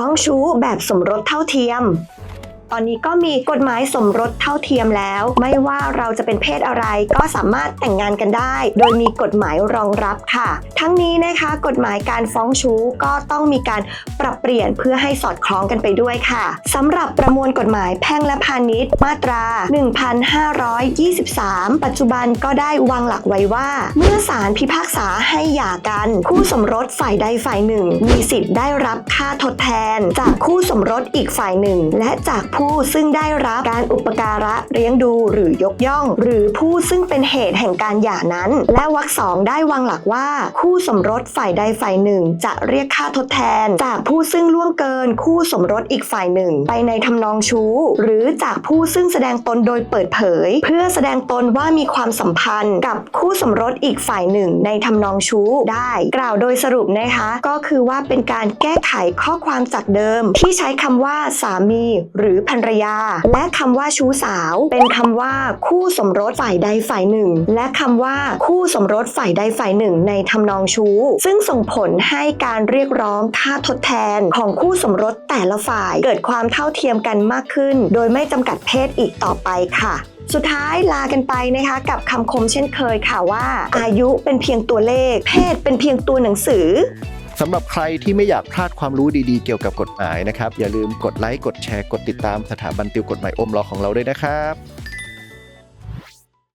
ฟ้องชู้แบบสมรสเท่าเทียม ตอนนี้ก็มีกฎหมายสมรสเท่าเทียมแล้ว ไม่ว่าเราจะเป็นเพศอะไรก็สามารถแต่งงานกันได้ โดยมีกฎหมายรองรับค่ะ ทั้งนี้นะคะกฎหมายการฟ้องชู้ก็ต้องมีการปรับเปลี่ยนเพื่อให้สอดคล้องกันไปด้วยค่ะสำหรับประมวลกฎหมายแพ่งและพาณิชย์มาตรา 1523 ปัจจุบันก็ได้วางหลักไว้ว่า เมื่อศาลพิพากษาให้หย่ากัน คู่สมรสฝ่ายใดฝ่ายหนึ่ง มีสิทธิ์ได้รับค่าทดแทน จากคู่สมรสอีกฝ่ายหนึ่ง และจากผผู้ซึ่งได้รับการอุปการะเลี้ยงดูหรือยกย่อง หรือผู้ซึ่งเป็นเหตุแห่งการหย่านั้น และวรรคสองได้วางหลักว่า คู่สมรสฝ่ายใดฝ่ายหนึ่ง จะเรียกค่าทดแทน จากผู้ซึ่งล่วงเกิน คู่สมรสอีกฝ่ายหนึ่ง ไปในทำนองชู้ หรือจากผู้ซึ่งแสดงตนโดยเปิดเผย เพื่อแสดงตนว่ามีความสัมพันธ์กับคู่สมรสอีกฝ่ายหนึ่ง ในทำนองชู้ได้ กล่าวโดยสรุปนะคะก็คือว่าเป็นการแก้ไขข้อความจากเดิม ที่ใช้คำว่าสามี หรือภรรยา และคำว่าชู้สาว เป็นคำว่าคู่สมรสฝ่ายใดฝ่ายหนึ่ง และคำว่าคู่สมรสฝ่ายใดฝ่ายหนึ่ง ในทำนองชู้ ซึ่งส่งผลให้การเรียกร้องค่าทดแทนของคู่สมรสแต่ละฝ่าย เกิดความเท่าเทียมกันมากขึ้น โดยไม่จำกัดเพศอีกต่อไปค่ะสุดท้ายลากันไปนะคะกับคำคมเช่นเคยค่ะว่า อายุเป็นเพียงตัวเลข เพศเป็นเพียงตัวหนังสือ สำหรับใครที่ไม่อยากพลาดความรู้ดีๆเกี่ยวกับกฎหมายนะครับ อย่าลืมกดไลค์กดแชร์กดติดตามสถาบันติวกฎหมายอมรอของเราด้วยนะครับ